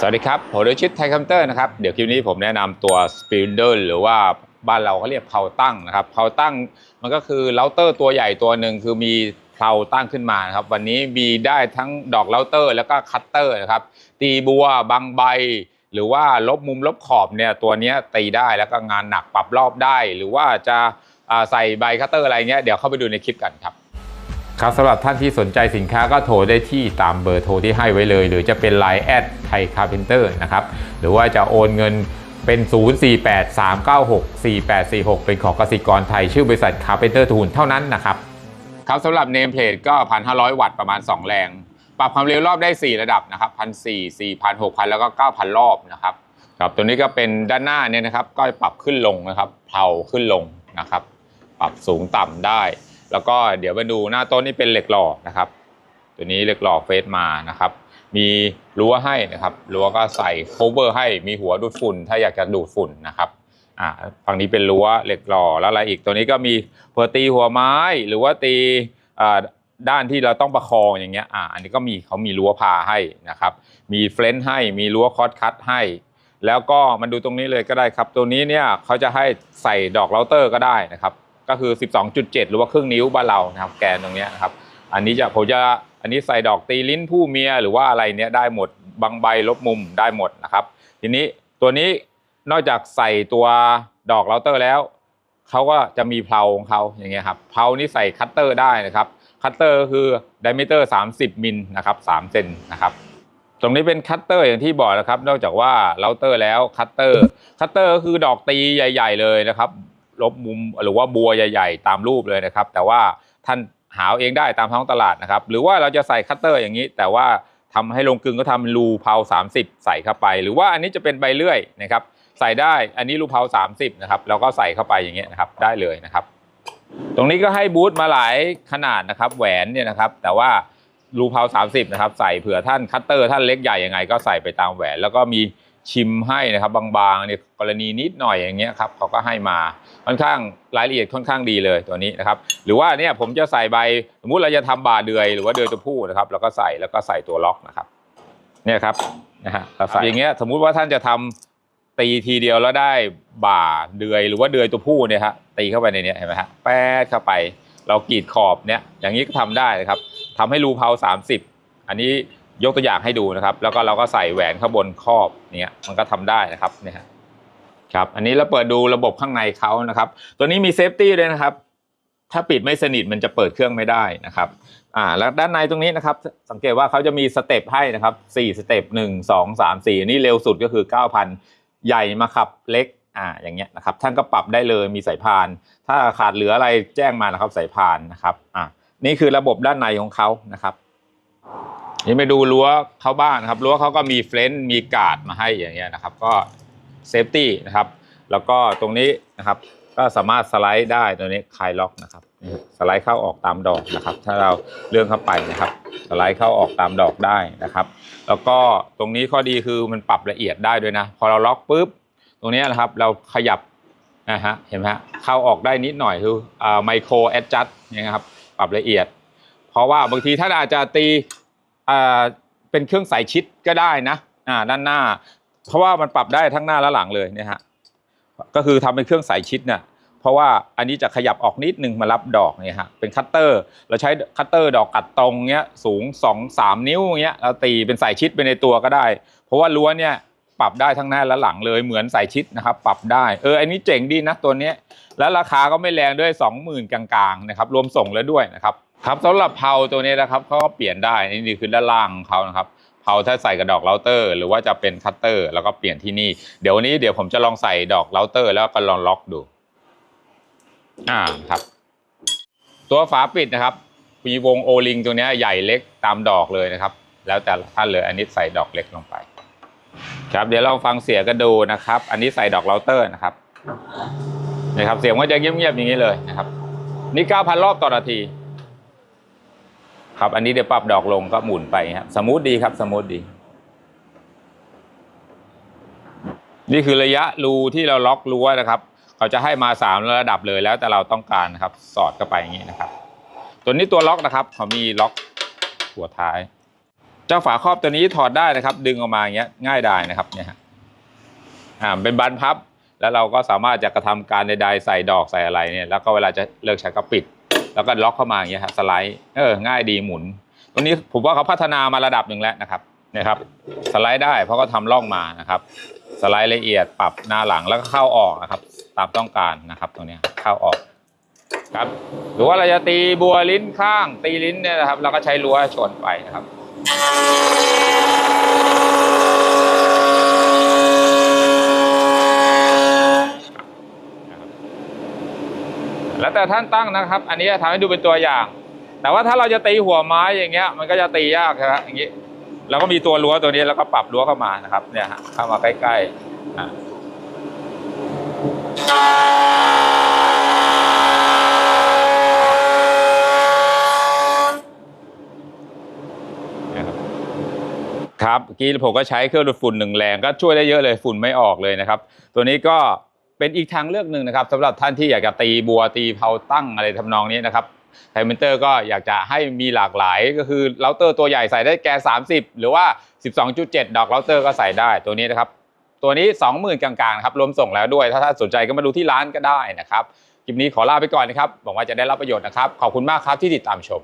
สวัสดีครับผมดชิตไทยคัมเตอร์นะครับ เดี๋ยวคลิปนี้ผมแนะนำตัว s p i n d l e หรือว่าบ้านเราเขาเรียกเพาตั้งนะครับเพาตั้งมันก็คือเราเตอร์ตัวใหญ่ตัวหนึ่งคือมีเพาตั้งขึ้นมานครับ วันนี้มีได้ทั้งดอกเราเตอร์แล้วก็คัตเตอร์นะครับ ตีบัวบางใบ หรือว่าลบมุมลบขอบเนี่ยตัวนี้ตีได้แล้วก็งานหนักปรับรอบได้ หรือว่าจะใส่ใบคัตเตอร์อะไรเงี้ยเดี๋ยวเข้าไปดูในคลิปกันครับ ครับสำหรับท่านที่สนใจสินค้าก็โทรได้ที่ตามเบอร์โทรที่ให้ไว้เลย หรือจะเป็น Line แอดไทยคาร์เพนเตอร์นะครับ หรือว่าจะโอนเงินเป็น 0483964846 เป็นของกสิกรไทย ชื่อบริษัทคาร์เพนเตอร์ทูนเท่านั้นนะครับ ครับสำหรับเนมเพลทก็ 1,500 วัตต์ประมาณ 2 แรง ปรับความเร็วรอบได้ 4 ระดับนะครับ1,400 4,000 6,000 แล้วก็ 9,000 รอบนะครับครับตัวนี้ก็เป็นด้านหน้าเนี่ยนะครับ ก็ปรับขึ้นลงนะครับเพลาขึ้นลงนะครับ ปรับสูงต่ำได้ แล้วก็เดี๋ยวมาดูหน้าต้นนี่เป็นเหล็กหล่อนะครับ ตัวนี้เหล็กหล่อเฟสมานะครับ มีรั้วให้นะครับรั้วก็ใส่โคเวอร์ให้มีหัวดูดฝุ่น ถ้าอยากจะดูดฝุ่นนะครับอ่าฝั่งนี้เป็นรั้วเหล็กหล่อแล้วอะไรอีกตัวนี้ก็มีเพื่อตีหัวไม้หรือว่าตีอ่าด้านที่เราต้องประคองอย่างเงี้ย อ่า อันนี้ก็มีเขามีรั้วพาให้นะครับ มีเฟรนช์ให้ มีรั้วคอร์สคัตให้ แล้วก็มันดูตรงนี้เลยก็ได้ครับ ตัวนี้เนี่ยเขาจะให้ใส่ดอกเราเตอร์ก็ได้นะครับ ก็คือ 12.7 หรือว่าครึ่งนิ้วบ้านเรานะครับแกนตรงนี้นะครับอันนี้จะผมจะอันนี้ใส่ดอกตีลิ้นผู้เมียหรือว่าอะไรเนี้ยได้หมดบางใบลบมุมได้หมดนะครับ ทีนี้ตัวนี้นอกจากใส่ตัวดอกเราเตอร์แล้วเขาก็จะมีเพลาของเขาอย่างเงี้ยครับเพลานี่ใส่คัตเตอร์ได้นะครับคัตเตอร์ก็คือไดมิเตอร์ 30มิลนะครับ3เซนนะครับตรงนี้เป็นคัตเตอร์อย่างที่บอกนะครับ นอกจากว่าเราเตอร์แล้วคัตเตอร์คัตเตอร์ก็คือดอกตีใหญ่ ๆ เลยนะครับ ลบมุมหรือว่าบัวใหญ่ๆ ตามรูปเลยนะครับ แต่ว่าท่านหาเองได้ตามท้องตลาดนะครับ หรือว่าเราจะใส่คัตเตอร์อย่างนี้ แต่ว่าทำให้ลงกึงก็ทำรูเพา30 ใส่เข้าไป หรือว่าอันนี้จะเป็นใบเลื่อยนะครับ ใส่ได้อันนี้รูเพา30นะครับเราก็ใส่เข้าไปอย่างเงี้ยนะครับได้เลยนะครับ ตรงนี้ก็ให้บูทมาหลายขนาดนะครับ แหวนเนี่ยนะครับ แต่ว่ารูเพา30นะครับ ใส่เผื่อท่านคัตเตอร์ท่านเล็กใหญ่ยังไง ก็ใส่ไปตามแหวน แล้วก็มี ชิมให้นะครับบางๆเนี่ยกรณีนิดหน่อยอย่างเงี้ยครับเขาก็ให้มาค่อนข้างรายละเอียดค่อนข้างดีเลยตัวนี้นะครับหรือว่าเนี่ยผมจะใส่ใบสมมุติเราจะทำบาเดือยหรือว่าเดือยตัวผู้นะครับเราก็ใส่แล้วก็ใส่ตัวล็อกนะครับเนี่ยครับนะฮะเราใส่อย่างเงี้ยสมมุติว่าท่านจะทำตีทีเดียวแล้วได้บ่าเดือยหรือว่าเดือยตัวผู้เนี่ยฮะตีเข้าไปในเนี้ยเห็นไหมฮะแป๊ดเข้าไป เรากรีดขอบเนี่ยอย่างนี้ก็ทำได้นะครับทำให้รูเพา30 อันนี้ ยกตัวอย่างให้ดูนะครับ แล้วก็เราก็ใส่แหวนข้างบนครอบเนี่ยมันก็ทำได้นะครับเนี่ยฮะครับอันนี้เราเปิดดูระบบข้างในเขานะครับ ตัวนี้มีเซฟตี้ด้วยนะครับ ถ้าปิดไม่สนิทมันจะเปิดเครื่องไม่ได้นะครับอ่าแล้วด้านในตรงนี้นะครับ สังเกตว่าเขาจะมีสเต็ปให้นะครับ4สเต็ป1 2 3 4อันนี้เร็วสุดก็คือ9,000ใหญ่มาขับเล็กอ่าอย่างเงี้ยนะครับท่านก็ปรับได้เลยมีสายพาน ถ้าขาดเหลืออะไรแจ้งมานะครับสายพานนะครับอ่านี่คือระบบด้านในของเขานะครับ นี่ไปดูรั้วเขาบ้านครับรั้วเขาก็มีเฟรนช์มีการ์ดมาให้อย่างเงี้ยนะครับ ก็เซฟตี้นะครับ แล้วก็ตรงนี้นะครับ ก็สามารถสไลด์ได้ตัวนี้คลายล็อกนะครับ สไลด์เข้าออกตามดอกนะครับ ถ้าเราเลื่อนเข้าไปนะครับ สไลด์เข้าออกตามดอกได้นะครับ แล้วก็ตรงนี้ข้อดีคือมันปรับละเอียดได้ด้วยนะ พอเราล็อกปุ๊บตรงนี้นะครับเราขยับนะฮะเห็นไหมฮะเข้าออกได้นิดหน่อยคืออ่าไมโครแอดจัดนี่นะครับปรับละเอียด เพราะว่าบางทีถ้านอาจจะตี เป็นเครื่องสายชิดก็ได้นะอ่าด้านหน้า เพราะว่ามันปรับได้ทั้งหน้าและหลังเลยเนี่ยฮะก็คือทำเป็นเครื่องสายชิดเนี่ยเพราะว่าอันนี้จะขยับออกนิดนึงมารับดอกเนี่ยฮะเป็นคัตเตอร์เราใช้คัตเตอร์ดอกกัดตรงเนี้ยสูง 2 3 นิ้วเงี้ยเราตีเป็นสายชิดไปในตัวก็ได้ เพราะว่ารั้วเนี่ยปรับได้ทั้งหน้าและหลังเลยเหมือนสายชิดนะครับ ปรับได้เอออันนี้เจ๋งดีนะตัวเนี้ยแล้วราคาก็ไม่แรงด้วย 20,000 กลางๆนะครับรวมส่งแล้วด้วยนะครับ ครับสำหรับเพาตัวนี้นะครับเขาก็เปลี่ยนได้นี่คือด้านล่างของเขานะครับเพาถ้าใส่กับดอกเราเตอร์ หรือว่าจะเป็นคัตเตอร์ แล้วก็เปลี่ยนที่นี่เดี๋ยววันนี้เดี๋ยวผมจะลองใส่ดอกเราเตอร์ แล้วก็ลองล็อกดู อ่าครับ ตัวฝาปิดนะครับมีวงโอลิงตัวนี้ใหญ่เล็กตามดอกเลยนะครับ แล้วแต่ท่านเลยอันนี้ใส่ดอกเล็กลงไป ครับ เดี๋ยวลองฟังเสียงกันดูนะครับ อันนี้ใส่ดอกเราเตอร์นะครับนะครับ เสียงมันจะเงียบๆอย่างนี้เลยนะครับ นี่9,000รอบต่อนาที ครับอันนี้เดี๋ยวปรับดอกลงก็หมุนไปครับสมูทดีครับสมูทดี นี่คือระยะรูที่เราล็อกรั้วนะครับเขาจะให้มาสามระดับเลยแล้วแต่เราต้องการนะครับ สอดเข้าไปอย่างนี้นะครับ ตัวนี้ตัวล็อกนะครับเขามีล็อกหัวท้าย เจ้าฝาครอบตัวนี้ถอดได้นะครับ ดึงออกมาอย่างเงี้ยง่ายได้นะครับเนี่ยฮะอ่าเป็นบานพับแล้วเราก็สามารถจะกระทำการใดๆใส่ดอกใส่อะไรเนี่ยแล้วก็เวลาจะเลิกใช้ก็ปิด แล้วก็ล็อกเข้ามาอย่างเงี้ยฮะสไลด์เออง่ายดีหมุน ตรงนี้ผมว่าเขาพัฒนามาระดับหนึ่งแล้วนะครับนี่ยครับสไลด์ได้เพราะก็ทำร่องมานะครับ สไลด์ละเอียดปรับหน้าหลังแล้วก็เข้าออกนะครับ ตามต้องการนะครับตรงนี้เข้าออกครับหรือว่าเราจะตีบัวลิ้นข้าง ตีลิ้นเนี่ยนะครับเราก็ใช้รั้วชนไปนะครับ แล้วแต่ท่านตั้งนะครับ อันนี้จะทำให้ดูเป็นตัวอย่าง แต่ว่าถ้าเราจะตีหัวไม้อย่างเงี้ย มันก็จะตียากครับอย่างนี้เราก็มีตัวรั้วตัวนี้แล้วก็ปรับรั้วเข้ามานะครับ เนี่ยฮะเข้ามาใกล้ๆอะครับครับเมื่อกี้ผมก็ใช้เครื่องดูดฝุ่นหนึ่งแรงก็ช่วยได้เยอะเลยฝุ่นไม่ออกเลยนะครับ ตัวนี้ก็ เป็นอีกทางเลือกหนึ่งนะครับสำหรับท่านที่อยากจะตีบัวตีเผาตั้งอะไรทำนองนี้นะครับไทเมนเตอร์ก็อยากจะให้มีหลากหลายก็คือเราเตอร์ตัวใหญ่ใส่ได้แก30 หรือว่า 12.7 ดอกเราเตอร์ก็ใส่ได้ตัวนี้นะครับ ตัวนี้ 20,000 กลางๆครับรวมส่งแล้วด้วย ถ้าท่านสนใจก็มาดูที่ร้านก็ได้นะครับคลิปนี้ขอลาไปก่อนนะครับหวังว่าจะได้รับประโยชน์นะครับ ขอบคุณมากครับที่ติดตามชม